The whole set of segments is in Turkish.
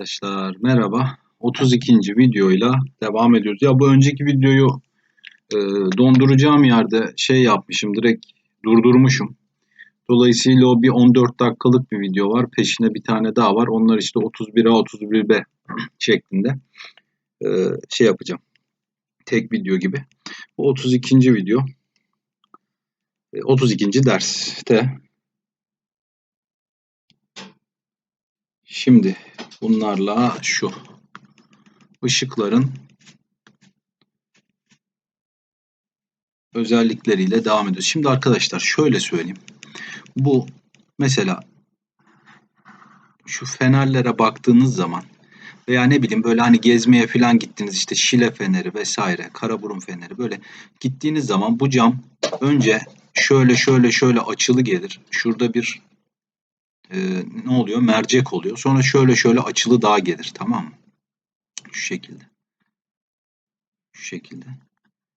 Arkadaşlar merhaba. 32. videoyla devam ediyoruz. Ya bu önceki videoyu e, donduracağım yerde şey yapmışım. Direkt durdurmuşum. Dolayısıyla o bir 14 dakikalık bir video var. Peşine bir tane daha var. Onlar işte 31A 31B şeklinde e, şey yapacağım. Tek video gibi. Bu 32. video. E, 32. derste Şimdi bunlarla şu ışıkların özellikleriyle devam ediyoruz. Şimdi arkadaşlar şöyle söyleyeyim. Bu mesela şu fenerlere baktığınız zaman veya ne bileyim böyle hani gezmeye falan gittiniz işte Şile feneri vesaire, Karaburun feneri böyle gittiğiniz zaman bu cam önce şöyle şöyle şöyle açılı gelir. Şurada bir e, ne oluyor? Mercek oluyor. Sonra şöyle şöyle açılı daha gelir. Tamam mı? Şu şekilde. Şu şekilde.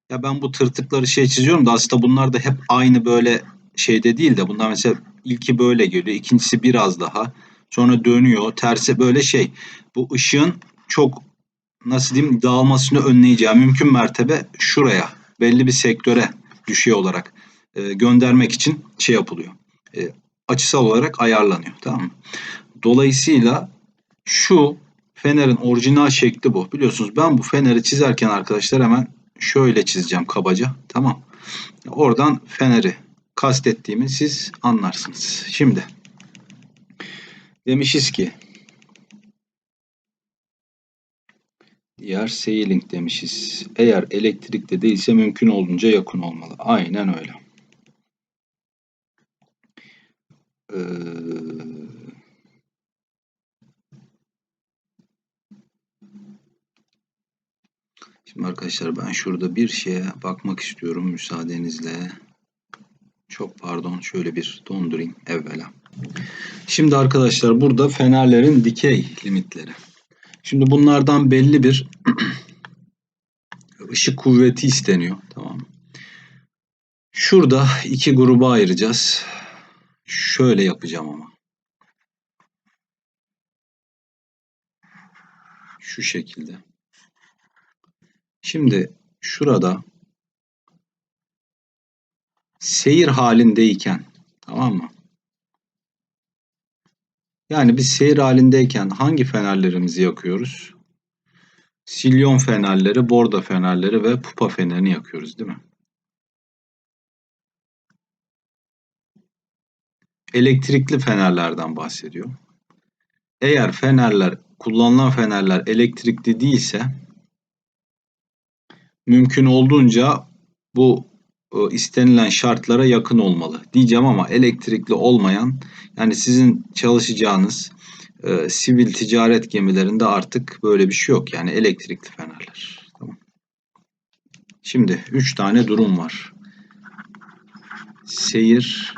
Ya ben bu tırtıkları şey çiziyorum da aslında bunlar da hep aynı böyle şeyde değil de bunlar mesela ilki böyle geliyor. ikincisi biraz daha. Sonra dönüyor. Tersi böyle şey. Bu ışığın çok nasıl diyeyim dağılmasını önleyeceği mümkün mertebe şuraya belli bir sektöre düşüyor olarak e, göndermek için şey yapılıyor. E, açısal olarak ayarlanıyor. Tamam mı? Dolayısıyla şu fenerin orijinal şekli bu. Biliyorsunuz ben bu feneri çizerken arkadaşlar hemen şöyle çizeceğim kabaca. Tamam. Oradan feneri kastettiğimi siz anlarsınız. Şimdi demişiz ki diğer sailing demişiz. Eğer elektrikte değilse mümkün olduğunca yakın olmalı. Aynen öyle. Ee, şimdi arkadaşlar ben şurada bir şeye bakmak istiyorum müsaadenizle. Çok pardon şöyle bir dondurayım evvela. Şimdi arkadaşlar burada fenerlerin dikey limitleri. Şimdi bunlardan belli bir ışık kuvveti isteniyor. Tamam Şurada iki gruba ayıracağız. Şöyle yapacağım ama. Şu şekilde. Şimdi şurada seyir halindeyken tamam mı? Yani biz seyir halindeyken hangi fenerlerimizi yakıyoruz? Silyon fenerleri, borda fenerleri ve pupa fenerini yakıyoruz değil mi? Elektrikli fenerlerden bahsediyor. Eğer fenerler, kullanılan fenerler elektrikli değilse mümkün olduğunca bu e, istenilen şartlara yakın olmalı diyeceğim ama elektrikli olmayan yani sizin çalışacağınız e, sivil ticaret gemilerinde artık böyle bir şey yok yani elektrikli fenerler. Tamam. Şimdi 3 tane durum var. Seyir,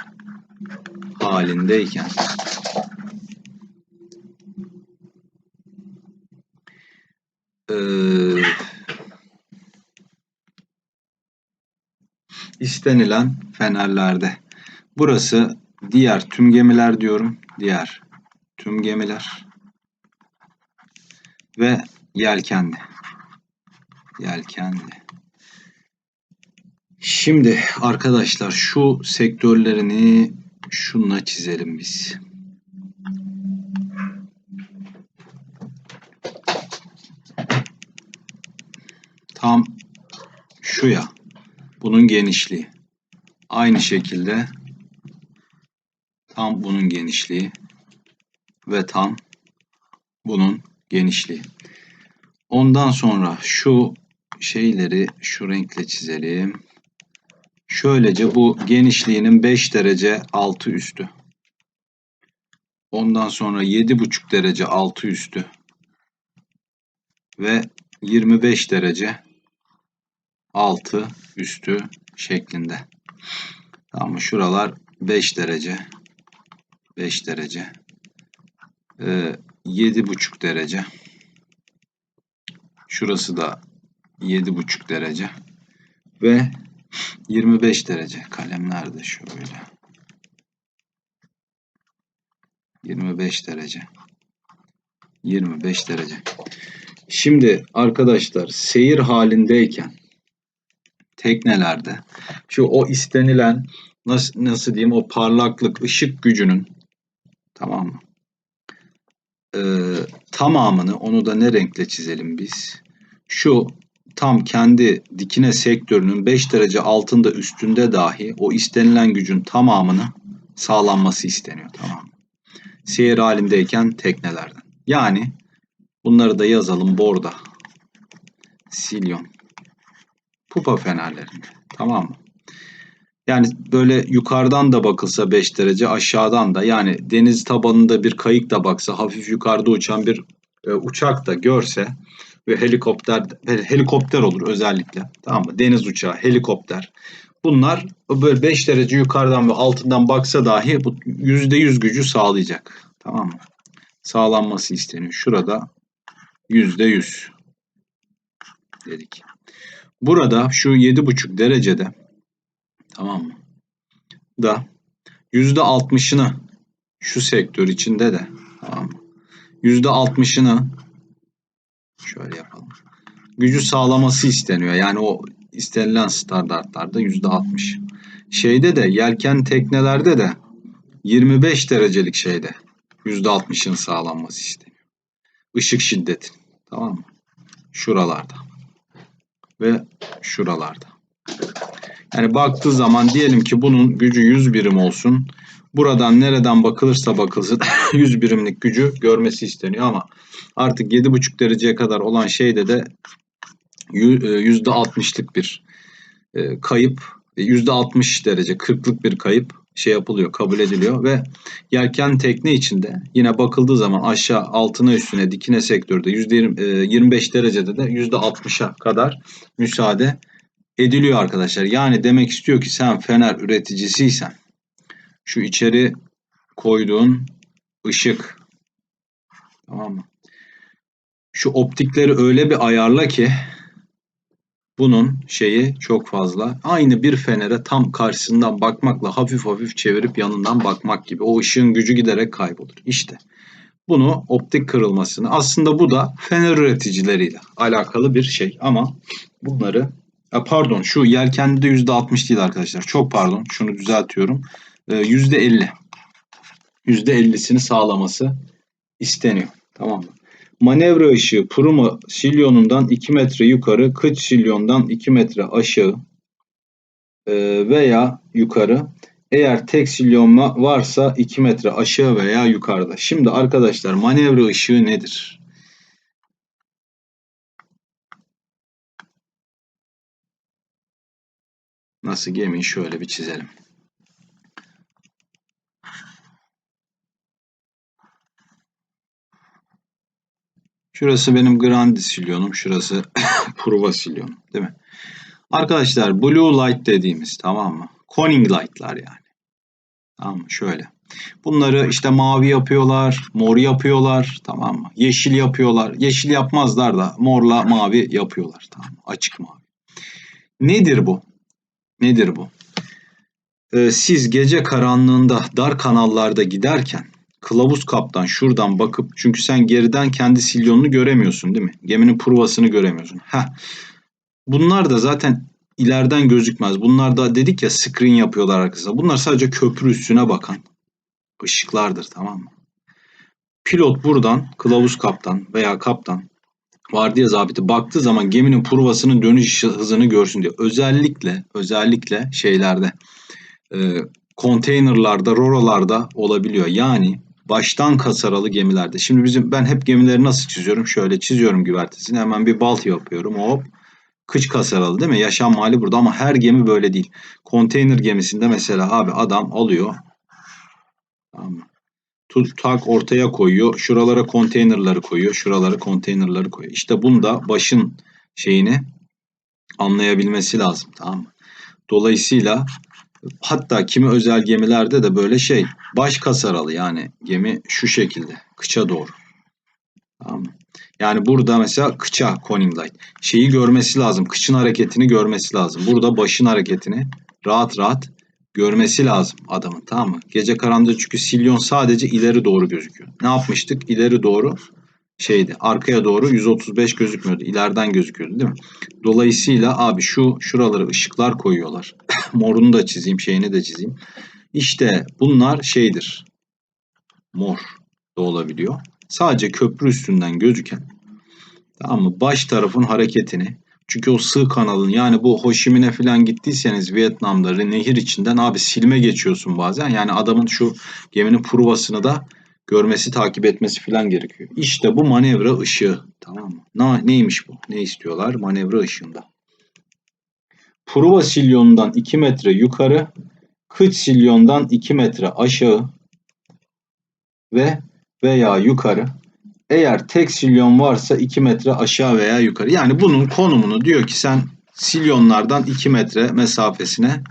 halindeyken. Ee, istenilen fenerlerde. Burası diğer tüm gemiler diyorum diğer tüm gemiler ve yelkenli yelkenli. Şimdi arkadaşlar şu sektörlerini şunla çizelim biz. Tam şu ya. Bunun genişliği. Aynı şekilde tam bunun genişliği ve tam bunun genişliği. Ondan sonra şu şeyleri şu renkle çizelim. Şöylece bu genişliğinin 5 derece altı üstü. Ondan sonra 7,5 derece altı üstü. Ve 25 derece altı üstü şeklinde. Tamam Şuralar 5 derece. 5 derece. Ee, 7,5 derece. Şurası da 7,5 derece. Ve 25 derece. Kalem nerede? Şöyle. 25 derece. 25 derece. Şimdi arkadaşlar seyir halindeyken teknelerde şu o istenilen nasıl, nasıl diyeyim o parlaklık ışık gücünün tamam mı? Ee, tamamını onu da ne renkle çizelim biz? Şu tam kendi dikine sektörünün 5 derece altında üstünde dahi o istenilen gücün tamamını sağlanması isteniyor tamam? Seyir halindeyken teknelerden. Yani bunları da yazalım borda. Silyon. Pupa fenerlerinde. Tamam mı? Yani böyle yukarıdan da bakılsa 5 derece aşağıdan da yani deniz tabanında bir kayık da baksa hafif yukarıda uçan bir e, uçak da görse ve helikopter helikopter olur özellikle tamam mı? Deniz uçağı, helikopter. Bunlar böyle 5 derece yukarıdan ve altından baksa dahi bu %100 gücü sağlayacak. Tamam mı? Sağlanması isteniyor. Şurada %100 dedik. Burada şu 7,5 derecede tamam mı? Da %60'ını şu sektör içinde de tamam mı? %60'ını şöyle yapalım. Gücü sağlaması isteniyor. Yani o istenilen standartlarda %60. Şeyde de yelken teknelerde de 25 derecelik şeyde %60'ın sağlanması isteniyor. Işık şiddeti. Tamam mı? Şuralarda. Ve şuralarda. Yani baktığı zaman diyelim ki bunun gücü 100 birim olsun. Buradan nereden bakılırsa bakılsın 100 birimlik gücü görmesi isteniyor ama artık 7,5 dereceye kadar olan şeyde de %60'lık bir e, kayıp, %60 derece 40'lık bir kayıp şey yapılıyor, kabul ediliyor ve yelken tekne içinde yine bakıldığı zaman aşağı altına üstüne dikine sektörde %25 derecede de %60'a kadar müsaade ediliyor arkadaşlar. Yani demek istiyor ki sen fener üreticisiysen şu içeri koyduğun ışık tamam mı? Şu optikleri öyle bir ayarla ki bunun şeyi çok fazla. Aynı bir fenere tam karşısından bakmakla hafif hafif çevirip yanından bakmak gibi. O ışığın gücü giderek kaybolur. İşte bunu optik kırılmasını aslında bu da fener üreticileriyle alakalı bir şey ama bunları pardon şu yelkende de %60 değil arkadaşlar. Çok pardon şunu düzeltiyorum. %50 %50'sini sağlaması isteniyor. Tamam mı? Manevra ışığı Pruma silyonundan 2 metre yukarı, kıç silyondan 2 metre aşağı e, veya yukarı. Eğer tek silyon varsa 2 metre aşağı veya yukarıda. Şimdi arkadaşlar manevra ışığı nedir? Nasıl gemiyi şöyle bir çizelim. Şurası benim Grandi silyonum. Şurası Pruva silyonum. Değil mi? Arkadaşlar Blue Light dediğimiz tamam mı? Conning Light'lar yani. Tamam mı? Şöyle. Bunları işte mavi yapıyorlar, mor yapıyorlar, tamam mı? Yeşil yapıyorlar. Yeşil yapmazlar da morla mavi yapıyorlar, tamam mı? Açık mavi. Nedir bu? Nedir bu? Ee, siz gece karanlığında dar kanallarda giderken kılavuz kaptan şuradan bakıp çünkü sen geriden kendi silyonunu göremiyorsun değil mi? Geminin provasını göremiyorsun. Heh. Bunlar da zaten ileriden gözükmez. Bunlar da dedik ya screen yapıyorlar arkasında. Bunlar sadece köprü üstüne bakan ışıklardır tamam mı? Pilot buradan kılavuz kaptan veya kaptan vardiya zabiti baktığı zaman geminin provasının dönüş hızını görsün diye. Özellikle özellikle şeylerde e, konteynerlarda, rorolarda olabiliyor. Yani baştan kasaralı gemilerde. Şimdi bizim ben hep gemileri nasıl çiziyorum? Şöyle çiziyorum güvertesini. Hemen bir balt yapıyorum. Hop. Kıç kasaralı değil mi? Yaşam mali burada ama her gemi böyle değil. Konteyner gemisinde mesela abi adam alıyor. Tamam mı? Tut, tak ortaya koyuyor. Şuralara konteynerları koyuyor. Şuralara konteynerları koyuyor. İşte bunda başın şeyini anlayabilmesi lazım. Tamam mı? Dolayısıyla Hatta kimi özel gemilerde de böyle şey baş kasaralı yani gemi şu şekilde kıça doğru. Tamam? Yani burada mesela kıça conning light. Şeyi görmesi lazım. Kıçın hareketini görmesi lazım. Burada başın hareketini rahat rahat görmesi lazım adamın tamam mı? Gece karanlığı çünkü silyon sadece ileri doğru gözüküyor. Ne yapmıştık? İleri doğru şeydi. Arkaya doğru 135 gözükmüyordu. İleriden gözüküyordu değil mi? Dolayısıyla abi şu şuraları ışıklar koyuyorlar. Morunu da çizeyim, şeyini de çizeyim. İşte bunlar şeydir. Mor da olabiliyor. Sadece köprü üstünden gözüken tamam mı? Baş tarafın hareketini çünkü o sığ kanalın yani bu Ho Chi Minh'e falan gittiyseniz Vietnam'da nehir içinden abi silme geçiyorsun bazen. Yani adamın şu geminin provasını da görmesi, takip etmesi falan gerekiyor. İşte bu manevra ışığı. Tamam mı? Ne, neymiş bu? Ne istiyorlar? Manevra ışığında. Prova silyonundan 2 metre yukarı, kıç silyondan 2 metre aşağı ve veya yukarı. Eğer tek silyon varsa 2 metre aşağı veya yukarı. Yani bunun konumunu diyor ki sen silyonlardan 2 metre mesafesine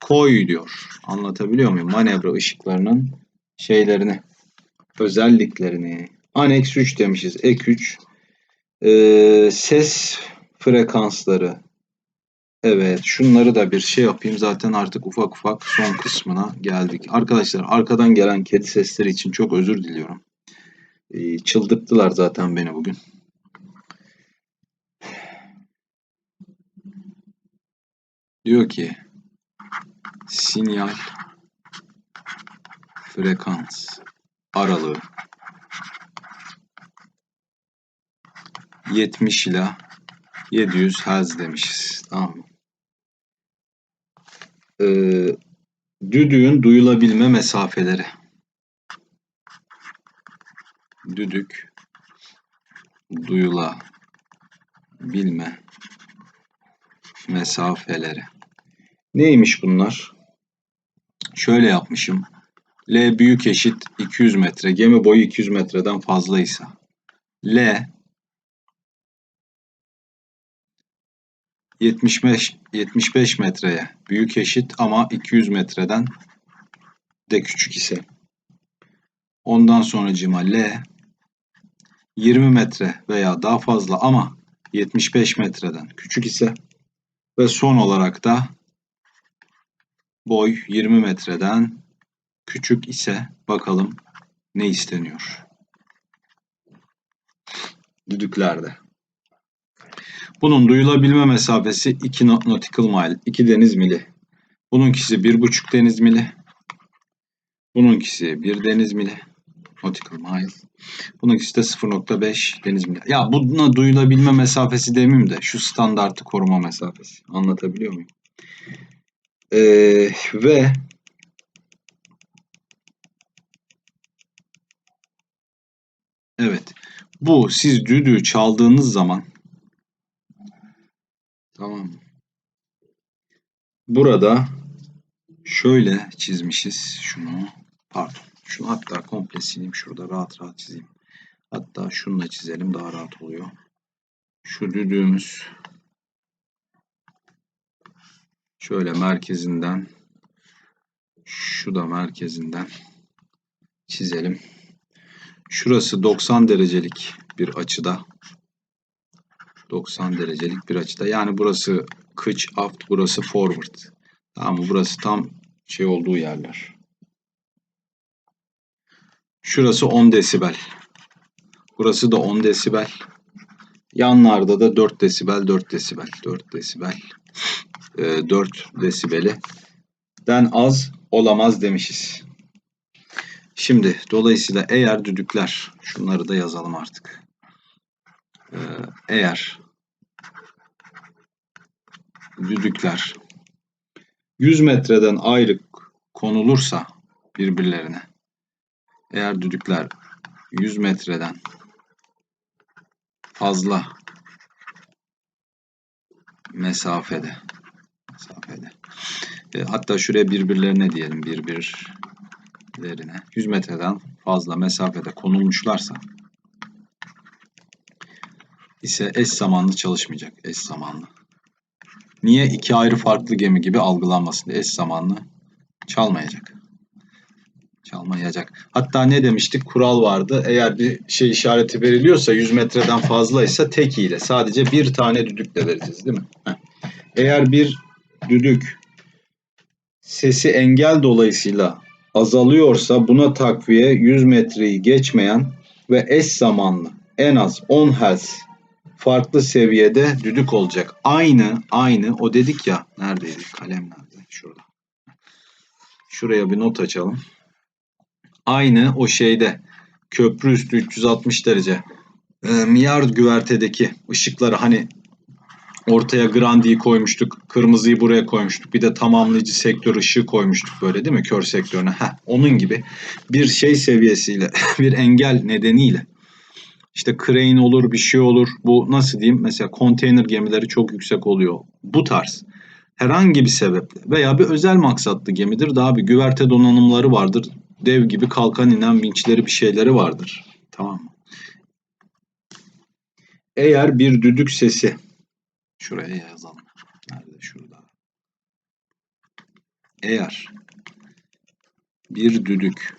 koy diyor. Anlatabiliyor muyum? Manevra ışıklarının şeylerini, özelliklerini. Annex 3 demişiz. Ek 3. Ee, ses frekansları. Evet, şunları da bir şey yapayım. Zaten artık ufak ufak son kısmına geldik. Arkadaşlar arkadan gelen kedi sesleri için çok özür diliyorum. Ee, çıldırttılar zaten beni bugün. Diyor ki sinyal frekans aralığı 70 ila 700 Hz demişiz. Tamam mı? Ee, düdüğün duyulabilme mesafeleri. Düdük duyulabilme mesafeleri. Neymiş bunlar? Şöyle yapmışım. L büyük eşit 200 metre. Gemi boyu 200 metreden fazlaysa. L 75 75 metreye büyük eşit ama 200 metreden de küçük ise. Ondan sonracıma L 20 metre veya daha fazla ama 75 metreden küçük ise ve son olarak da boy 20 metreden küçük ise bakalım ne isteniyor. Düdüklerde. Bunun duyulabilme mesafesi 2 nautical mile, 2 deniz mili. Bununkisi 1,5 deniz mili. Bununkisi 1 deniz mili. Nautical mile. Bununkisi de 0.5 deniz mili. Ya buna duyulabilme mesafesi demeyeyim de şu standartı koruma mesafesi. Anlatabiliyor muyum? Ee, ve Evet. Bu siz düdüğü çaldığınız zaman tamam? Burada şöyle çizmişiz şunu. Pardon. Şunu hatta komple sileyim şurada rahat rahat çizeyim. Hatta şununla çizelim daha rahat oluyor. Şu düdüğümüz şöyle merkezinden şu da merkezinden çizelim. Şurası 90 derecelik bir açıda. 90 derecelik bir açıda. Yani burası kıç, aft, burası forward. Tamam mı? Burası tam şey olduğu yerler. Şurası 10 desibel. Burası da 10 desibel. Yanlarda da 4 desibel, 4 desibel, 4 desibel. E, 4 desibeli den az olamaz demişiz. Şimdi dolayısıyla eğer düdükler, şunları da yazalım artık. Ee, eğer düdükler 100 metreden ayrı konulursa birbirlerine, eğer düdükler 100 metreden fazla mesafede, mesafede, e, hatta şuraya birbirlerine diyelim, birbir lerine 100 metreden fazla mesafede konulmuşlarsa ise eş zamanlı çalışmayacak. Eş zamanlı. Niye? iki ayrı farklı gemi gibi algılanmasın diye eş zamanlı çalmayacak. Çalmayacak. Hatta ne demiştik? Kural vardı. Eğer bir şey işareti veriliyorsa 100 metreden fazlaysa tek ile sadece bir tane düdükle vereceğiz değil mi? Heh. Eğer bir düdük sesi engel dolayısıyla azalıyorsa buna takviye 100 metreyi geçmeyen ve eş zamanlı en az 10 Hz farklı seviyede düdük olacak. Aynı aynı o dedik ya neredeydi kalem nerede? Şurada. Şuraya bir not açalım. Aynı o şeyde köprü üstü 360 derece e, milyar güvertedeki ışıkları hani ortaya Grandi'yi koymuştuk. Kırmızıyı buraya koymuştuk. Bir de tamamlayıcı sektör ışığı koymuştuk böyle değil mi? Kör sektörüne. Heh, onun gibi bir şey seviyesiyle, bir engel nedeniyle işte crane olur, bir şey olur. Bu nasıl diyeyim? Mesela konteyner gemileri çok yüksek oluyor. Bu tarz herhangi bir sebeple veya bir özel maksatlı gemidir. Daha bir güverte donanımları vardır. Dev gibi kalkan inen vinçleri bir şeyleri vardır. Tamam mı? Eğer bir düdük sesi şuraya yazalım. Nerede? Şurada. Eğer bir düdük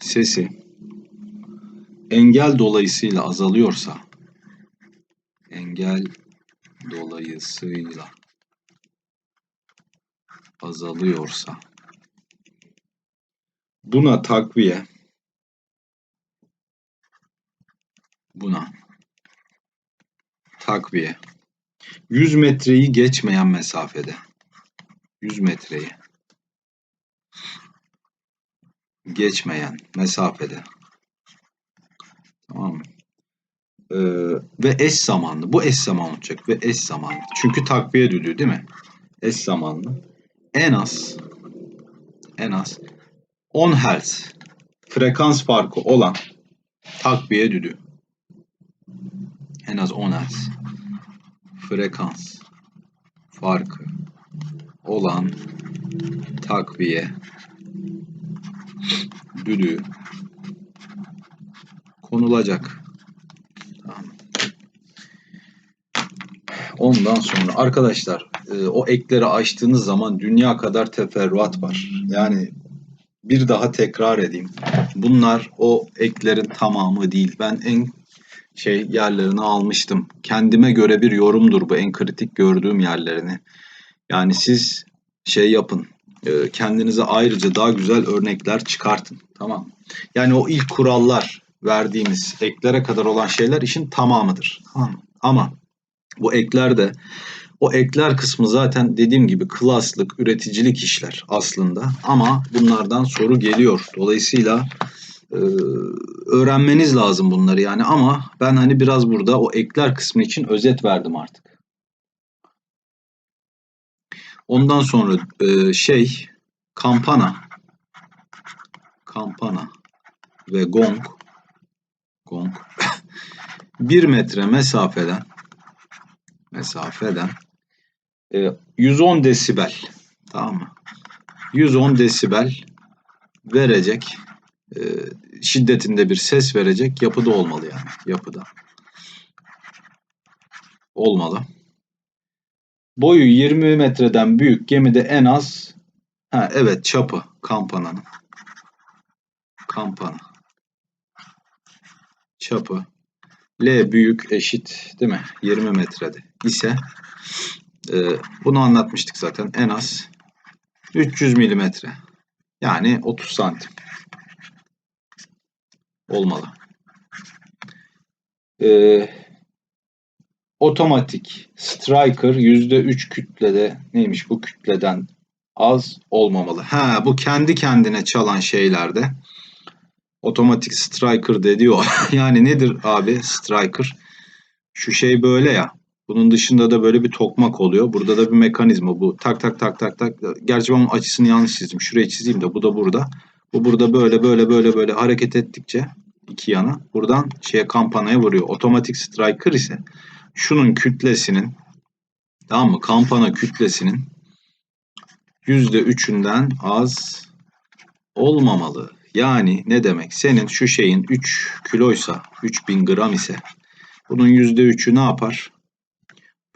sesi engel dolayısıyla azalıyorsa engel dolayısıyla azalıyorsa buna takviye buna takviye 100 metreyi geçmeyen mesafede 100 metreyi geçmeyen mesafede tamam mı? Ee, ve eş zamanlı. Bu eş zamanlı olacak ve eş zamanlı. Çünkü takviye düdüğü değil mi? Eş zamanlı. En az en az 10 Hz frekans farkı olan takviye düdüğü. En az 10 Hz frekans farkı olan takviye düdüğü konulacak. Ondan sonra arkadaşlar e, o ekleri açtığınız zaman dünya kadar teferruat var. Yani bir daha tekrar edeyim. Bunlar o eklerin tamamı değil. Ben en şey yerlerini almıştım. Kendime göre bir yorumdur bu en kritik gördüğüm yerlerini. Yani siz şey yapın. e, Kendinize ayrıca daha güzel örnekler çıkartın. Tamam. Yani o ilk kurallar verdiğimiz eklere kadar olan şeyler işin tamamıdır. Tamam. Ama bu ekler de o ekler kısmı zaten dediğim gibi klaslık, üreticilik işler aslında. Ama bunlardan soru geliyor. Dolayısıyla e, öğrenmeniz lazım bunları yani. Ama ben hani biraz burada o ekler kısmı için özet verdim artık. Ondan sonra e, şey kampana kampana ve gong gong 1 metre mesafeden mesafeden e, 110 desibel tamam mı? 110 desibel verecek e, şiddetinde bir ses verecek yapıda olmalı yani yapıda. Olmalı. Boyu 20 metreden büyük gemide en az ha evet çapı kampananın. Kampana. Çapı L büyük eşit değil mi? 20 metrede ise e, bunu anlatmıştık zaten en az 300 milimetre. Yani 30 santim olmalı. E, otomatik striker %3 kütlede neymiş bu kütleden az olmamalı. Ha bu kendi kendine çalan şeylerde otomatik striker dedi o. yani nedir abi striker? Şu şey böyle ya. Bunun dışında da böyle bir tokmak oluyor. Burada da bir mekanizma bu. Tak tak tak tak tak. Gerçi ben onun açısını yanlış çizdim. Şuraya çizeyim de bu da burada. Bu burada böyle böyle böyle böyle hareket ettikçe iki yana buradan şeye kampanaya vuruyor. Otomatik striker ise şunun kütlesinin tamam mı? Kampana kütlesinin %3'ünden az olmamalı. Yani ne demek? Senin şu şeyin 3 kiloysa 3000 gram ise bunun %3'ü ne yapar?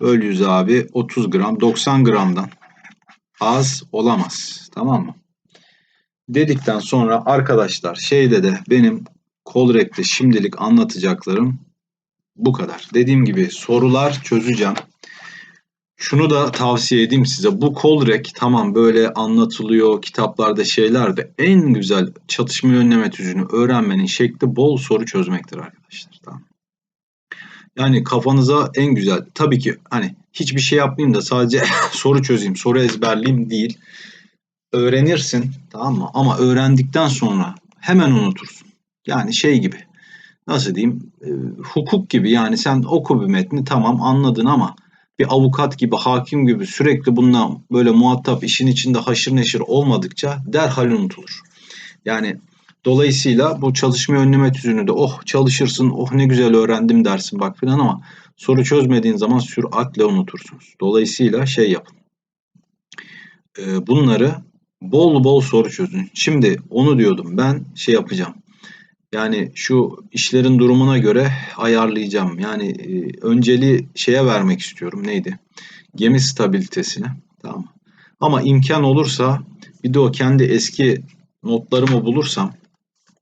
Böl 100 abi 30 gram 90 gramdan az olamaz. Tamam mı? Dedikten sonra arkadaşlar şeyde de benim Kolrek'te şimdilik anlatacaklarım bu kadar. Dediğim gibi sorular çözeceğim. şunu da tavsiye edeyim size. Bu Colrec tamam böyle anlatılıyor kitaplarda şeyler de en güzel çatışma önleme tüzüğünü öğrenmenin şekli bol soru çözmektir arkadaşlar. Tamam. Yani kafanıza en güzel tabii ki hani hiçbir şey yapmayayım da sadece soru çözeyim, soru ezberleyeyim değil. Öğrenirsin tamam mı? Ama öğrendikten sonra hemen unutursun. Yani şey gibi nasıl diyeyim e, hukuk gibi yani sen oku bir metni tamam anladın ama bir avukat gibi hakim gibi sürekli bundan böyle muhatap işin içinde haşır neşir olmadıkça derhal unutulur. Yani dolayısıyla bu çalışma önleme tüzüğünü de oh çalışırsın oh ne güzel öğrendim dersin bak filan ama soru çözmediğin zaman süratle unutursunuz. Dolayısıyla şey yapın. E, bunları bol bol soru çözün. Şimdi onu diyordum ben şey yapacağım. Yani şu işlerin durumuna göre ayarlayacağım. Yani e, önceliği şeye vermek istiyorum. Neydi? Gemi stabilitesine. Tamam? Ama imkan olursa bir de o kendi eski notlarımı bulursam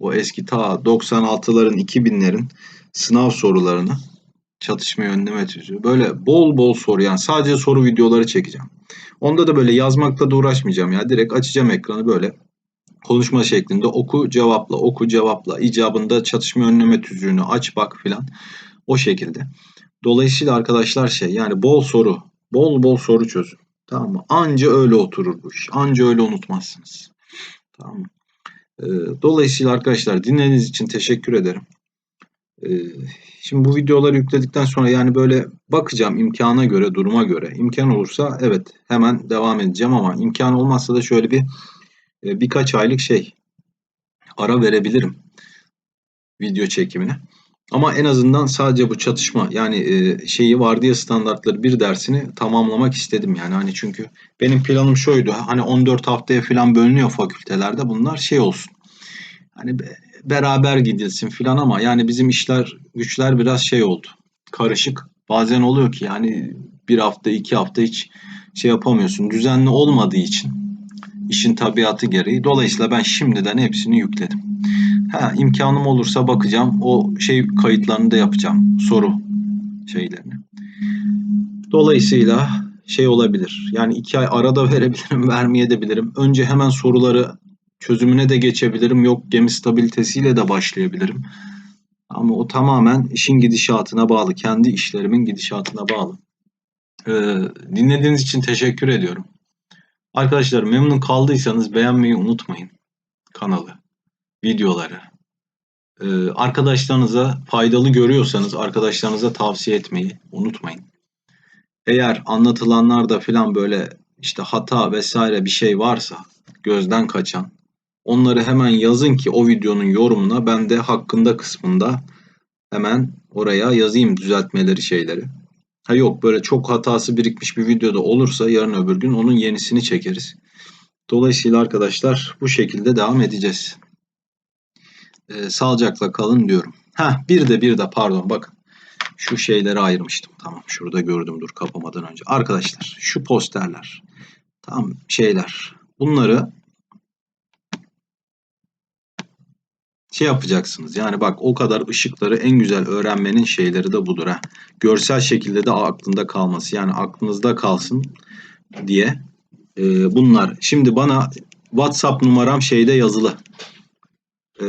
o eski ta 96'ların 2000'lerin sınav sorularını çatışma önleme tüzüğü. Böyle bol bol soru yani sadece soru videoları çekeceğim. Onda da böyle yazmakla da uğraşmayacağım ya. Direkt açacağım ekranı böyle konuşma şeklinde oku cevapla oku cevapla icabında çatışma önleme tüzüğünü aç bak filan o şekilde. Dolayısıyla arkadaşlar şey yani bol soru bol bol soru çözün. Tamam mı? Anca öyle oturur bu iş. Anca öyle unutmazsınız. Tamam mı? Ee, dolayısıyla arkadaşlar dinlediğiniz için teşekkür ederim. Ee, şimdi bu videoları yükledikten sonra yani böyle bakacağım imkana göre, duruma göre. İmkan olursa evet hemen devam edeceğim ama imkan olmazsa da şöyle bir e, birkaç aylık şey ara verebilirim video çekimine. Ama en azından sadece bu çatışma yani e, şeyi vardiya standartları bir dersini tamamlamak istedim yani hani çünkü benim planım şuydu hani 14 haftaya falan bölünüyor fakültelerde bunlar şey olsun hani beraber gidilsin falan ama yani bizim işler güçler biraz şey oldu karışık bazen oluyor ki yani bir hafta iki hafta hiç şey yapamıyorsun düzenli olmadığı için işin tabiatı gereği. Dolayısıyla ben şimdiden hepsini yükledim. Ha, imkanım olursa bakacağım. O şey kayıtlarını da yapacağım. Soru şeylerini. Dolayısıyla şey olabilir. Yani iki ay arada verebilirim, vermeyebilirim. Önce hemen soruları çözümüne de geçebilirim. Yok gemi stabilitesiyle de başlayabilirim. Ama o tamamen işin gidişatına bağlı. Kendi işlerimin gidişatına bağlı. Ee, dinlediğiniz için teşekkür ediyorum. Arkadaşlar memnun kaldıysanız beğenmeyi unutmayın kanalı, videoları. Ee, arkadaşlarınıza faydalı görüyorsanız arkadaşlarınıza tavsiye etmeyi unutmayın. Eğer anlatılanlarda filan böyle işte hata vesaire bir şey varsa gözden kaçan onları hemen yazın ki o videonun yorumuna ben de hakkında kısmında hemen oraya yazayım düzeltmeleri şeyleri. Ha yok böyle çok hatası birikmiş bir videoda olursa yarın öbür gün onun yenisini çekeriz. Dolayısıyla arkadaşlar bu şekilde devam edeceğiz. Ee, sağlıcakla kalın diyorum. Ha bir de bir de pardon bakın. Şu şeyleri ayırmıştım. Tamam şurada gördüm dur kapamadan önce. Arkadaşlar şu posterler. Tam şeyler. Bunları şey yapacaksınız. Yani bak o kadar ışıkları en güzel öğrenmenin şeyleri de budur ha. Görsel şekilde de aklında kalması. Yani aklınızda kalsın diye e, bunlar. Şimdi bana WhatsApp numaram şeyde yazılı. E,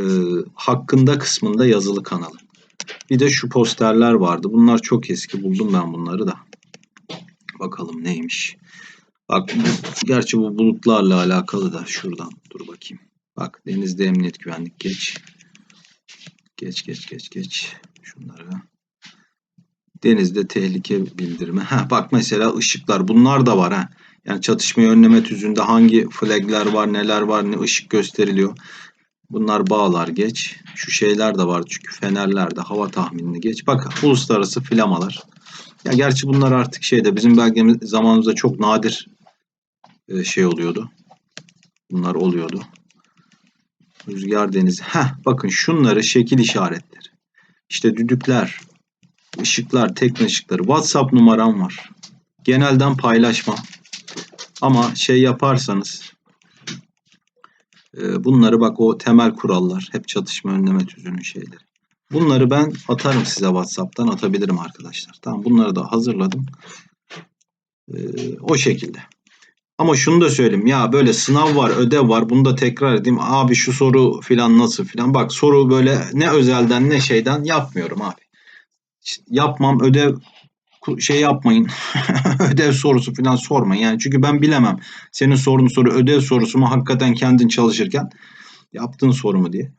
hakkında kısmında yazılı kanalı. Bir de şu posterler vardı. Bunlar çok eski. Buldum ben bunları da. Bakalım neymiş. Bak gerçi bu bulutlarla alakalı da şuradan dur bakayım. Bak denizde emniyet güvenlik geç. Geç geç geç geç. Şunları. Denizde tehlike bildirimi. Ha bak mesela ışıklar bunlar da var ha. Yani çatışmayı önleme tüzüğünde hangi flagler var, neler var, ne ışık gösteriliyor. Bunlar bağlar geç. Şu şeyler de var çünkü fenerlerde hava tahminini geç. Bak uluslararası flamalar. Ya gerçi bunlar artık şeyde bizim belgemiz zamanımızda çok nadir e, şey oluyordu. Bunlar oluyordu. Rüzgar denizi. Heh, bakın şunları şekil işaretleri. İşte düdükler, ışıklar, tekne ışıkları. WhatsApp numaram var. Genelden paylaşma. Ama şey yaparsanız e, bunları bak o temel kurallar. Hep çatışma önleme tüzüğünün şeyleri. Bunları ben atarım size WhatsApp'tan atabilirim arkadaşlar. Tamam bunları da hazırladım. Ee, o şekilde. Ama şunu da söyleyeyim ya böyle sınav var, ödev var. Bunu da tekrar edeyim. Abi şu soru filan nasıl filan. Bak soru böyle ne özelden ne şeyden yapmıyorum abi. Yapmam ödev şey yapmayın. ödev sorusu filan sormayın. Yani çünkü ben bilemem. Senin sorduğun soru ödev sorusu mu hakikaten kendin çalışırken yaptığın soru mu diye.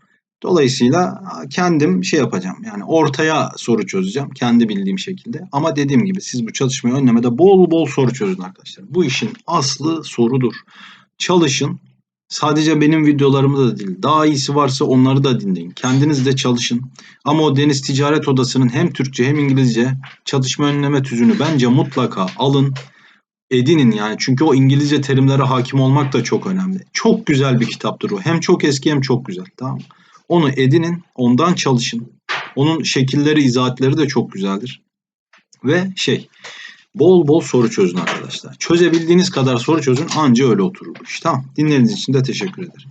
Dolayısıyla kendim şey yapacağım. Yani ortaya soru çözeceğim. Kendi bildiğim şekilde. Ama dediğim gibi siz bu çalışmayı önlemede bol bol soru çözün arkadaşlar. Bu işin aslı sorudur. Çalışın. Sadece benim videolarımda da değil. Daha iyisi varsa onları da dinleyin. Kendiniz de çalışın. Ama o Deniz Ticaret Odası'nın hem Türkçe hem İngilizce çalışma önleme tüzüğünü bence mutlaka alın. Edinin yani. Çünkü o İngilizce terimlere hakim olmak da çok önemli. Çok güzel bir kitaptır o. Hem çok eski hem çok güzel. Tamam mı? Onu edinin, ondan çalışın. Onun şekilleri, izahatları da çok güzeldir. Ve şey, bol bol soru çözün arkadaşlar. Çözebildiğiniz kadar soru çözün anca öyle oturur bu iş. Tamam. Dinlediğiniz için de teşekkür ederim.